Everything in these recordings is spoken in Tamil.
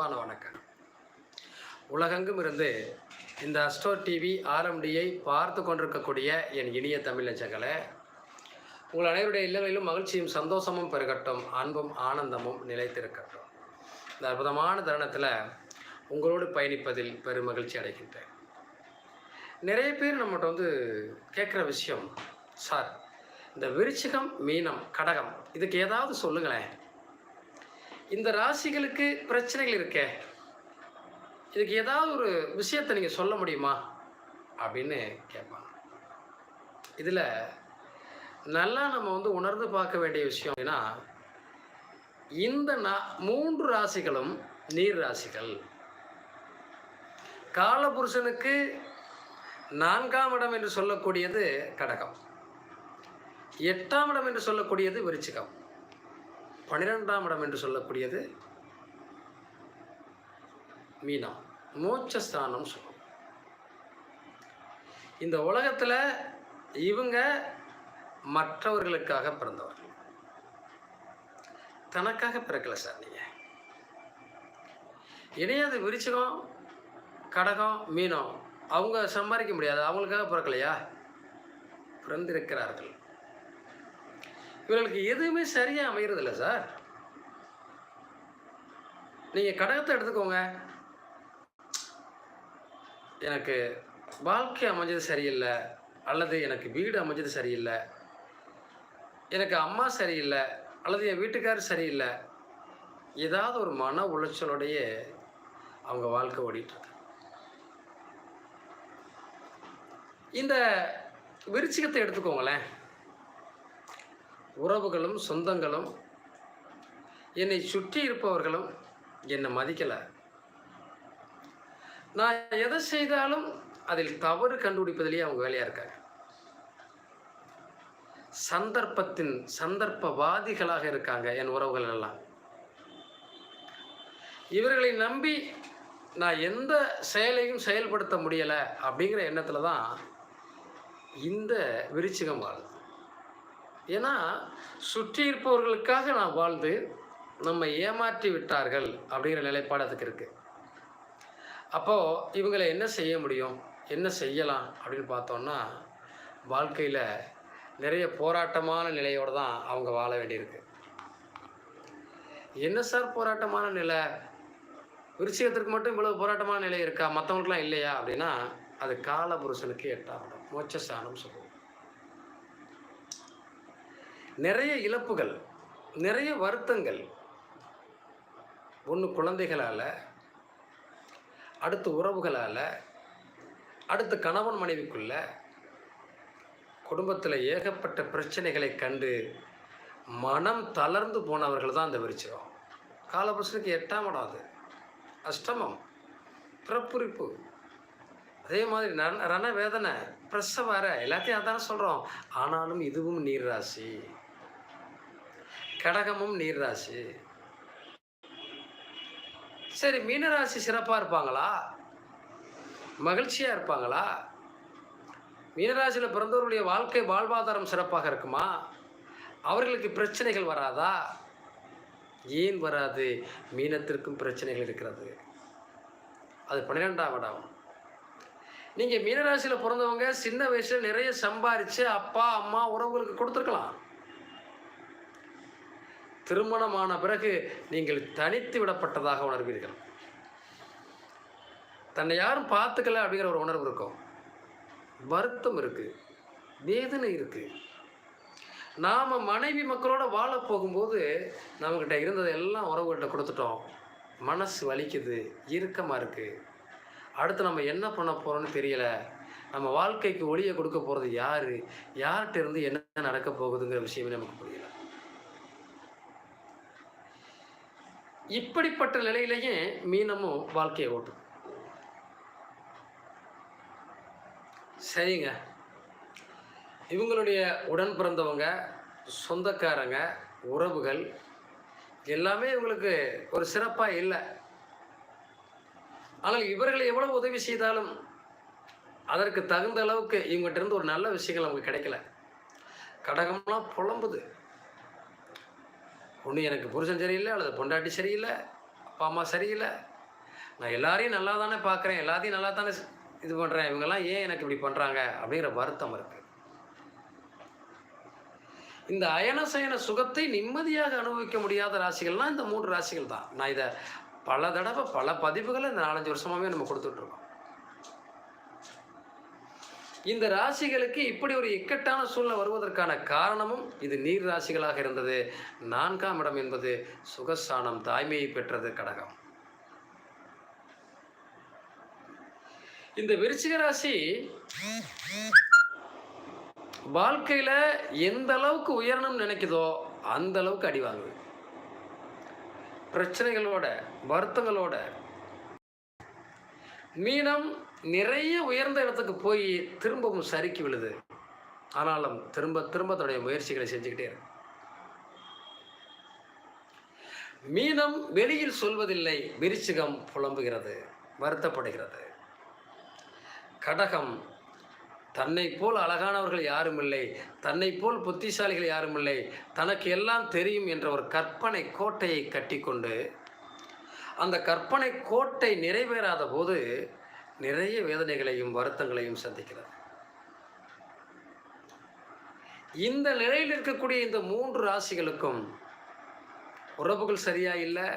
அன்பான வணக்கம். உலகெங்கும் இருந்து இந்த அஸ்டோ டிவி ஆர்எம்டியை பார்த்து கொண்டிருக்கக்கூடிய என் இனிய தமிழ் நெஞ்சங்களே உங்கள் அனைவருடைய இல்லங்களிலும் மகிழ்ச்சியும் சந்தோஷமும் பெருகட்டும் அன்பும் ஆனந்தமும் நிலைத்திருக்கட்டும். இந்த அற்புதமான தருணத்தில் உங்களோடு பயணிப்பதில் பெரும் மகிழ்ச்சி அடைகின்றேன். நிறைய பேர் நம்மகிட்ட வந்து கேட்குற விஷயம் சார் இந்த விருச்சிகம் மீனம் கடகம் இதுக்கு ஏதாவது சொல்லுங்களேன். இந்த ராசிகளுக்கு பிரச்சனைகள் இருக்கே. இதுக்கு ஏதாவது ஒரு விஷயத்தை நீங்கள் சொல்ல முடியுமா? அப்படின்னு கேட்பாங்க. இதில் நல்லா நம்ம வந்து உணர்ந்து பார்க்க வேண்டிய விஷயம் அப்படின்னா இந்த நா மூன்று ராசிகளும் நீர் ராசிகள். காலபுருஷனுக்கு நான்காம் இடம் என்று சொல்லக்கூடியது கடகம். எட்டாம் இடம் என்று சொல்லக்கூடியது விருச்சிகம். பன்னிரெண்டாம் இடம் என்று சொல்லக்கூடியது மீனம் மோட்சஸ்தானம் சொல்லும் இந்த உலகத்தில் இவங்க மற்றவர்களுக்காக பிறந்தவர்கள். தனக்காக பிறக்கல சார் நீங்கள் இணையாது விரிச்சகம் கடகம் மீனம். அவங்க சம்பாதிக்க முடியாது. அவங்களுக்காக பிறக்கலையா? பிறந்திருக்கிறார்கள். இவர்களுக்கு எதுவுமே சரியாக அமைகிறதில்ல சார். நீங்கள் கடகத்தை எடுத்துக்கோங்க. எனக்கு வாழ்க்கை அமைஞ்சது சரியில்லை அல்லது எனக்கு வீடு அமைஞ்சது சரியில்லை எனக்கு அம்மா சரியில்லை அல்லது என் வீட்டுக்காரர் சரியில்லை ஏதாவது ஒரு மன உளைச்சலோடைய அவங்க வாழ்க்கை ஓடிட்டுருக்கு. இந்த விருச்சிகத்தை எடுத்துக்கோங்களேன். உறவுகளும் சொந்தங்களும் என்னை சுற்றி இருப்பவர்களும் என்னை மதிக்கலை. நான் எதை செய்தாலும் அதில் தவறு கண்டுபிடிப்பதிலேயே அவங்க வேலையாக இருக்காங்க. சந்தர்ப்பத்தின் சந்தர்ப்பவாதிகளாக இருக்காங்க என் உறவுகள் எல்லாம். இவர்களை நம்பி நான் எந்த செயலையும் செயல்படுத்த முடியலை அப்படிங்கிற எண்ணத்தில் தான் இந்த விருச்சிகம் வாழுது. ஏன்னா சுற்றி இருப்பவர்களுக்காக நான் வாழ்ந்து நம்ம ஏமாற்றி விட்டார்கள் அப்படிங்கிற நிலைப்பாடு அதுக்கு இருக்குது அப்போது இவங்களை என்ன செய்ய முடியும்? என்ன செய்யலாம்? அப்படின்னு பார்த்தோன்னா வாழ்க்கையில் நிறைய போராட்டமான நிலையோடு தான் அவங்க வாழ வேண்டியிருக்கு. என்ன சார் போராட்டமான நிலை? விருச்சிகத்திற்கு மட்டும் இவ்வளவு போராட்டமான நிலை இருக்கா? மற்றவங்களுக்குலாம் இல்லையா? அப்படின்னா அது காலபுருஷனுக்கு எட்டாம் இடம். மோட்சஸ்தானம் சொல்லுவோம். நிறைய இழப்புகள் நிறைய வருத்தங்கள் ஒன்று குழந்தைகளால் அடுத்து உறவுகளால் அடுத்து கணவன் மனைவிக்குள்ள குடும்பத்தில் ஏகப்பட்ட பிரச்சனைகளை கண்டு மனம் தளர்ந்து போனவர்கள் தான் அந்த விருச்சிகம். காலபுருஷனுக்கு எட்டாம் இடம் அது. அஷ்டமம் பிறப்புரிப்பு. அதே மாதிரி ரண வேதனை பிரசவ எல்லாத்தையும் அதானே சொல்கிறோம் ஆனாலும் இதுவும் நீர் ராசி கடகமும் நீர்ராசி. சரி மீனராசி சிறப்பாக இருப்பாங்களா? மகிழ்ச்சியாக இருப்பாங்களா? மீனராசியில் பிறந்தவர்களுடைய வாழ்க்கை வாழ்வாதாரம் சிறப்பாக இருக்குமா? அவர்களுக்கு பிரச்சனைகள் வராதா? ஏன் வராது? மீனத்திற்கும் பிரச்சனைகள் இருக்கிறது. அது பன்னிரெண்டாம் இடம் நீங்கள் மீனராசியில் பிறந்தவங்க சின்ன வயசில் நிறைய சம்பாரித்து அப்பா அம்மா உறவுகளுக்கு கொடுத்துருக்கலாம். திருமணமான பிறகு நீங்கள் தனித்து விடப்பட்டதாக உணர்வீர்கள். தன்னை யாரும் பார்த்துக்கல அப்படிங்கிற ஒரு உணர்வு இருக்கும். வருத்தம் இருக்குது வேதனை இருக்குது நாம் மனைவி மக்களோட வாழ போகும்போது நம்மக்கிட்ட இருந்ததை எல்லாம் உறவுகள்கிட்ட கொடுத்துட்டோம். மனசு வலிக்குது இறுக்கமாக இருக்குது அடுத்து நம்ம என்ன பண்ண போகிறோம்னு தெரியலை. நம்ம வாழ்க்கைக்கு ஒளியை கொடுக்க போகிறது யார்? யார்கிட்ட இருந்து என்ன நடக்க போகுதுங்கிற விஷயமே நமக்கு புரியல. இப்படிப்பட்ட நிலையிலேயே மீனமும் வாழ்க்கையை ஓட்டும். சரிங்க. இவங்களுடைய உடன் பிறந்தவங்க சொந்தக்காரங்க உறவுகள் எல்லாமே இவங்களுக்கு ஒரு சிறப்பாக இல்லை. ஆனால் இவர்கள் எவ்வளவு உதவி செய்தாலும் அதற்கு தகுந்த அளவுக்கு இவங்ககிட்ட இருந்து ஒரு நல்ல விஷயங்கள் நமக்கு கிடைக்கல. கடகம்லாம் புலம்புது. ஒன்று எனக்கு புருஷன் சரியில்லை அல்லது பொண்டாட்டி சரியில்லை அப்பா அம்மா சரியில்லை. நான் எல்லாரையும் நல்லா தானே பார்க்குறேன் எல்லாத்தையும் நல்லா தானே இது பண்ணுறேன் இவங்கெல்லாம் ஏன் எனக்கு இப்படி பண்ணுறாங்க அப்படிங்கிற வருத்தம் இருக்குது இந்த அயனசயன சுகத்தை நிம்மதியாக அனுபவிக்க முடியாத ராசிகள்லாம் இந்த மூன்று ராசிகள் தான். நான் இதை பல தடவை பல பதிவுகளை இந்த நாலஞ்சு வருஷமாவே நம்ம கொடுத்துட்ருக்கோம் இந்த ராசிகளுக்கு இப்படி ஒரு இக்கட்டான சூழ்நிலை வருவதற்கான காரணமும் இது நீர் ராசிகளாக இருந்தது. நான்காம் இடம் என்பது சுகஸ்தானம் தாய்மையை பெற்றது கடகம். இந்த விருச்சிக ராசி வாழ்க்கையில எந்த அளவுக்கு உயரணும்னு நினைக்குதோ அந்த அளவுக்கு அடி வாங்குது. பிரச்சனைகளோட வருத்தங்களோட மீனம் நிறைய உயர்ந்த இடத்துக்கு போய் திரும்பவும் சறுக்கி விழுது. ஆனாலும் திரும்ப திரும்ப தன்னுடைய முயற்சிகளை செஞ்சுக்கிட்டே இருக்கு. மீனம் வெளியில் சொல்வதில்லை விருச்சிகம் புலம்புகிறது வருத்தப்படுகிறது. கடகம் தன்னை போல் அழகானவர்கள் யாரும் இல்லை தன்னை போல் புத்திசாலிகள் யாரும் இல்லை தனக்கு எல்லாம் தெரியும் என்ற ஒரு கற்பனை கோட்டையை கட்டிக்கொண்டு அந்த கற்பனை கோட்டை நிறைவேறாத போது நிறைய வேதனைகளையும் வருத்தங்களையும் சந்திக்கிறது. இந்த நிலையில் இருக்கக்கூடிய இந்த மூன்று ராசிகளுக்கும் உறவுகள் சரியா இல்லை?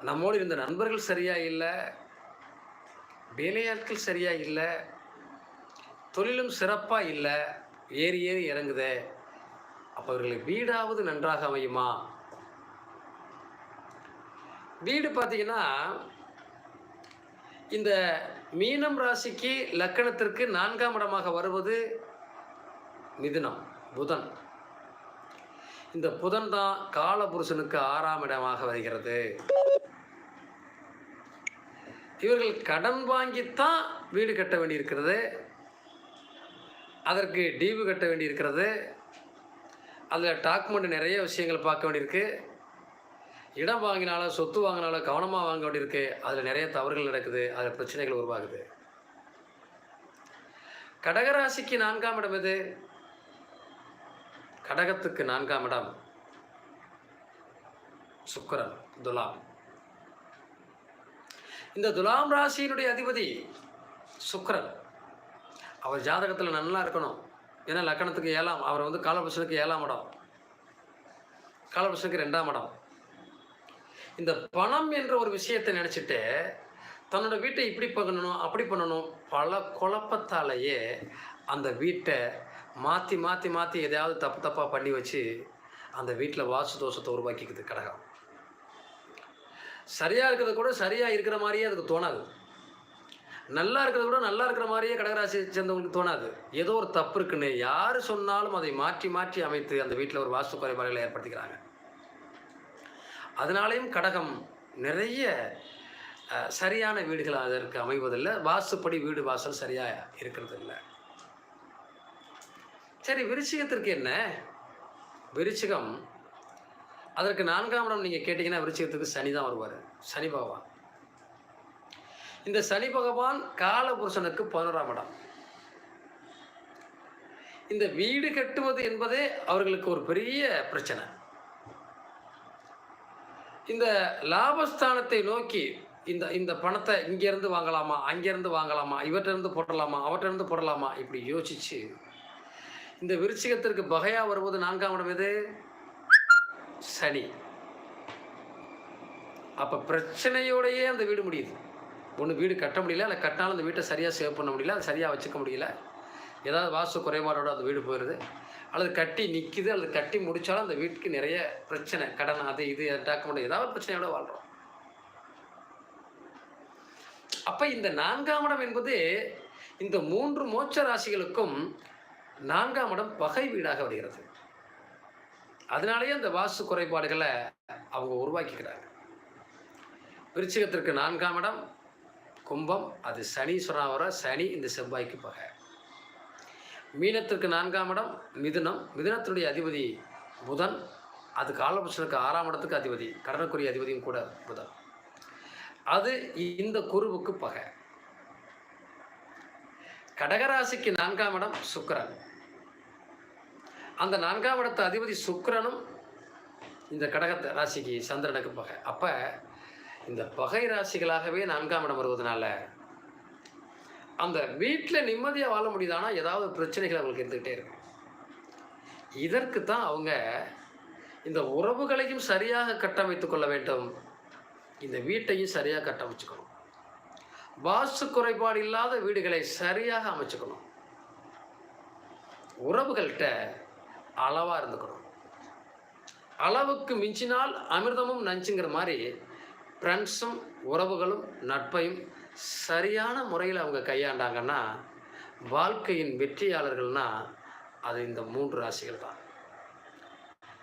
நம்மோடு இருந்த நண்பர்கள் சரியா இல்லை? வேலையாட்கள் சரியா இல்லை? தொழிலும் சிறப்பாக இல்லை? ஏறி ஏறி இறங்குதே. அப்போ அவர்களுக்கு வீடாவது நன்றாக அமையுமா? வீடு பார்த்தீங்கன்னா இந்த மீனம் ராசிக்கு லக்கணத்திற்கு நான்காம் இடமாக வருவது மிதுனம் புதன். இந்த புதன் தான் காலபுருஷனுக்கு ஆறாம் இடமாக வருகிறது. இவர்கள் கடன் வாங்கித்தான் வீடு கட்ட வேண்டியிருக்கிறது. அதற்கு டீவு கட்ட வேண்டியிருக்கிறது. அதில் டாக்குமெண்ட் நிறைய விஷயங்கள் பார்க்க வேண்டியிருக்கு. இடம் வாங்கினாலும் சொத்து வாங்கினாலும் கவனமாக வாங்க வேண்டியிருக்கு. அதில் நிறைய தவறுகள் நடக்குது. அதில் பிரச்சனைகள் உருவாகுது. கடகராசிக்கு நான்காம் இடம் எது? கடகத்துக்கு நான்காம் இடம் சுக்கரன் துலாம். இந்த துலாம் ராசியினுடைய அதிபதி சுக்கரன். அவர் ஜாதகத்தில் நல்லா இருக்கணும். ஏன்னா லக்கணத்துக்கு ஏழாம் அவர் வந்து காலபுஷனுக்கு ஏழாம் இடம். காலபுஷனுக்கு ரெண்டாம் இடம். இந்த பணம் என்ற ஒரு விஷயத்தை நினச்சிட்டு தன்னோட வீட்டை இப்படி பண்ணணும் அப்படி பண்ணணும் பல குழப்பத்தாலேயே அந்த வீட்டை மாற்றி மாற்றி மாற்றி எதையாவது தப்பு தப்பாக பண்ணி வச்சு அந்த வீட்டில் வாசு தோஷத்தை உருவாக்கிக்குது கடகம். சரியாக இருக்கிறத கூட சரியாக இருக்கிற மாதிரியே அதுக்கு தோணாது. நல்லா இருக்கிறத கூட நல்லா இருக்கிற மாதிரியே கடகராசி சேர்ந்தவங்களுக்கு தோணாது. ஏதோ ஒரு தப்பு இருக்குன்னு யார் சொன்னாலும் அதை மாற்றி மாற்றி அமைத்து அந்த வீட்டில் ஒரு வாஸ்து குறைபாடுகளை ஏற்படுத்திக்கிறாங்க. அதனாலேயும் கடகம் நிறைய சரியான வீடுகள் அதற்கு அமைவதில்லை. வாசுப்படி வீடு வாசல் சரியாக இருக்கிறது இல்லை சரி விருச்சிகத்திற்கு என்ன? விருச்சிகம் அதற்கு நான்காம் இடம் நீங்கள் கேட்டிங்கன்னா விருச்சிகத்துக்கு சனி தான் வருவார். சனி பகவான். இந்த சனி பகவான் காலபுருஷனுக்கு பதினோராம் இடம். இந்த வீடு கட்டுவது என்பதே அவர்களுக்கு ஒரு பெரிய பிரச்சனை. இந்த லாபஸ்தானத்தை நோக்கி இந்த இந்த பணத்தை இங்கேருந்து வாங்கலாமா அங்கேருந்து வாங்கலாமா இவற்றிருந்து போடலாமா அவற்றிருந்து போடலாமா? இப்படி யோசிச்சு இந்த விருச்சிகத்திற்கு பகையா வருவது நான்காம் இடம் எது? சனி. அப்போ பிரச்சனையோடையே அந்த வீடு முடியுது. ஒன்று வீடு கட்ட முடியல இல்லை கட்டினாலும் அந்த வீட்டை சரியாக சேவ் பண்ண முடியல அதை சரியாக வச்சுக்க முடியல. ஏதாவது வாஸ்து குறைபாடோடு அந்த வீடு போயிடுது அல்லது கட்டி நிற்கிது அல்லது கட்டி முடித்தாலும் அந்த வீட்டுக்கு நிறைய பிரச்சனை கடன் அது இது டாக்குமெண்ட் ஏதாவது பிரச்சனையோட வாழ்கிறோம் அப்போ இந்த நான்காம் இடம் என்பது இந்த மூன்று மோட்ச ராசிகளுக்கும் நான்காம் இடம் பகை வீடாக வருகிறது. அதனாலேயே அந்த வாஸ்து குறைபாடுகளை அவங்க உருவாக்கிக்கிறாங்க. விருச்சிகத்திற்கு நான்காம் இடம் கும்பம் அது சனீஸ்வரன் வர சனி இந்த செவ்வாய்க்கு பகை. மீனத்திற்கு நான்காம் இடம் மிதுனம். மிதுனத்தினுடைய அதிபதி புதன். அது காலபுஷனுக்கு ஆறாம் இடத்துக்கு அதிபதி. கடனுக்குரிய அதிபதியும் கூட புதன். அது இந்த குருவுக்கு பகை. கடகராசிக்கு நான்காம் இடம் சுக்கரன். அந்த நான்காம் இடத்து அதிபதி சுக்கரனும் இந்த கடக ராசிக்கு சந்திரனுக்கு பகை. அப்போ இந்த பகை ராசிகளாகவே நான்காம் இடம் வருவதனால அந்த வீட்டில் நிம்மதியாக வாழ முடியுதானா? ஏதாவது பிரச்சனைகள் அவங்களுக்கு இருந்துக்கிட்டே இருக்கு இதற்கு தான் அவங்க இந்த உறவுகளையும் சரியாக கட்டமைத்து கொள்ள வேண்டும். இந்த வீட்டையும் சரியாக கட்டமைச்சுக்கணும். வாசு குறைபாடு இல்லாத வீடுகளை சரியாக அமைச்சுக்கணும். உறவுகள்கிட்ட அளவாக இருந்துக்கணும். அளவுக்கு மிஞ்சினால் அமிர்தமும் நஞ்சுங்கிற மாதிரி ஃப்ரெண்ட்ஸும் உறவுகளும் நட்பையும் சரியான முறையில் அவங்க கையாண்டாங்கன்னா வாழ்க்கையின் வெற்றியாளர்கள்னா அது இந்த மூன்று ராசிகள் தான்.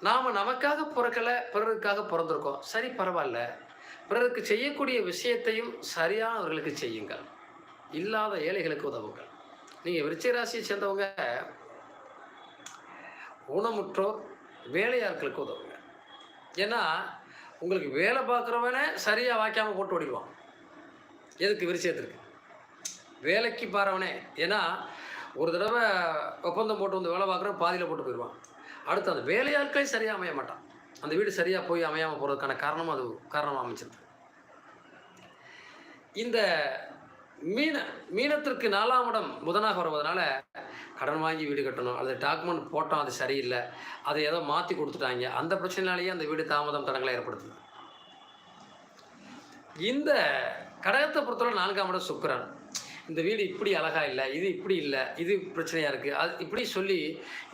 நாம் நமக்காக பிறக்கலை பிறருக்காக பிறந்திருக்கோம். சரி பரவாயில்ல. பிறருக்கு செய்யக்கூடிய விஷயத்தையும் சரியானவர்களுக்கு செய்யுங்கள். இல்லாத ஏழைகளுக்கு உதவுங்கள். நீங்கள் விருச்சிக ராசியை சேர்ந்தவங்க ஊனமுற்றோர் வேலையாட்களுக்கு உதவுங்க. ஏன்னா உங்களுக்கு வேலை பார்க்குறவனே சரியாக வாய்க்காமல் போட்டு ஓடிடுவான். எதுக்கு விருச்சியத்திற்கு வேலைக்கு பாருவனே. ஏன்னா ஒரு தடவை ஒப்பந்தம் போட்டு வந்து வேலை பார்க்குற பாதியில் போட்டு போயிடுவான். அடுத்து அந்த வேலையாட்களே சரியாக அமைய மாட்டான். அந்த வீடு சரியாக போய் அமையாமல் போகிறதுக்கான காரணமும் அது காரணமாக அமைச்சிருக்கு. இந்த மீன மீனத்திற்கு நாலாம் இடம் புதனாக வருவதனால கடன் வாங்கி வீடு கட்டணும். அல்லது டாக்குமெண்ட் போட்டோம் அது சரியில்லை. அதை ஏதோ மாற்றி கொடுத்துட்டாங்க. அந்த பிரச்சனைனாலேயே அந்த வீடு தாமதம் தடங்களை ஏற்படுத்துது. இந்த கடகத்தை பொறுத்தவரை நான்காம் இடம் சுக்கரன். இந்த வீடு இப்படி அழகாக இல்லை இது இப்படி இல்லை இது பிரச்சனையாக இருக்குது அது இப்படி சொல்லி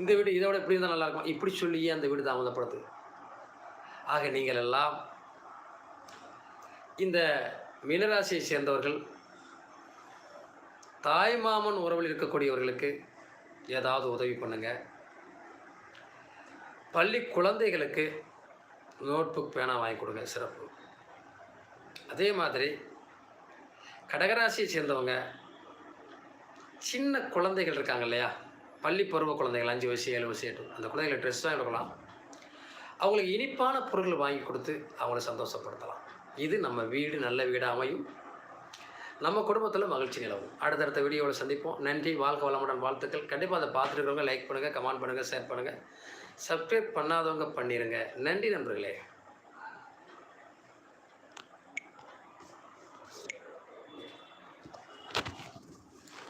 இந்த வீடு இதை விட இப்படி இருந்தால் நல்லாயிருக்கும் இப்படி சொல்லியே அந்த வீடு தாமதப்படுது ஆக நீங்கள் எல்லாம் இந்த மீனராசியை சேர்ந்தவர்கள் தாய் மாமன் உறவில் இருக்கக்கூடியவர்களுக்கு ஏதாவது உதவி பண்ணுங்க. பள்ளி குழந்தைகளுக்கு நோட்புக் பேனா வாங்கி கொடுங்க சிறப்பு. அதே மாதிரி கடகராசியை சேர்ந்தவங்க சின்ன குழந்தைகள் இருக்காங்க இல்லையா? பள்ளி பருவ குழந்தைகள் அஞ்சு வயசு ஏழு வயசு எட்டு அந்த குழந்தைகளை ட்ரெஸ் வாங்கி கொடுக்கலாம் அவங்களுக்கு இனிப்பான பொருட்கள் வாங்கி கொடுத்து அவங்கள சந்தோஷப்படுத்தலாம். இது நம்ம வீடு நல்ல வீடாக அமையும். நம்ம குடும்பத்தில் மகிழ்ச்சி நிலவும். அடுத்தடுத்த வீடியோவில் சந்திப்போம். நன்றி வாழ்க வளமுடன் வாழ்த்துக்கள். கண்டிப்பாக அதை பார்த்துருக்கவங்க லைக் பண்ணுங்கள் கமெண்ட் பண்ணுங்கள் ஷேர் பண்ணுங்கள் சப்ஸ்கிரைப் பண்ணாதவங்க பண்ணிடுங்க நன்றி நண்பர்களே.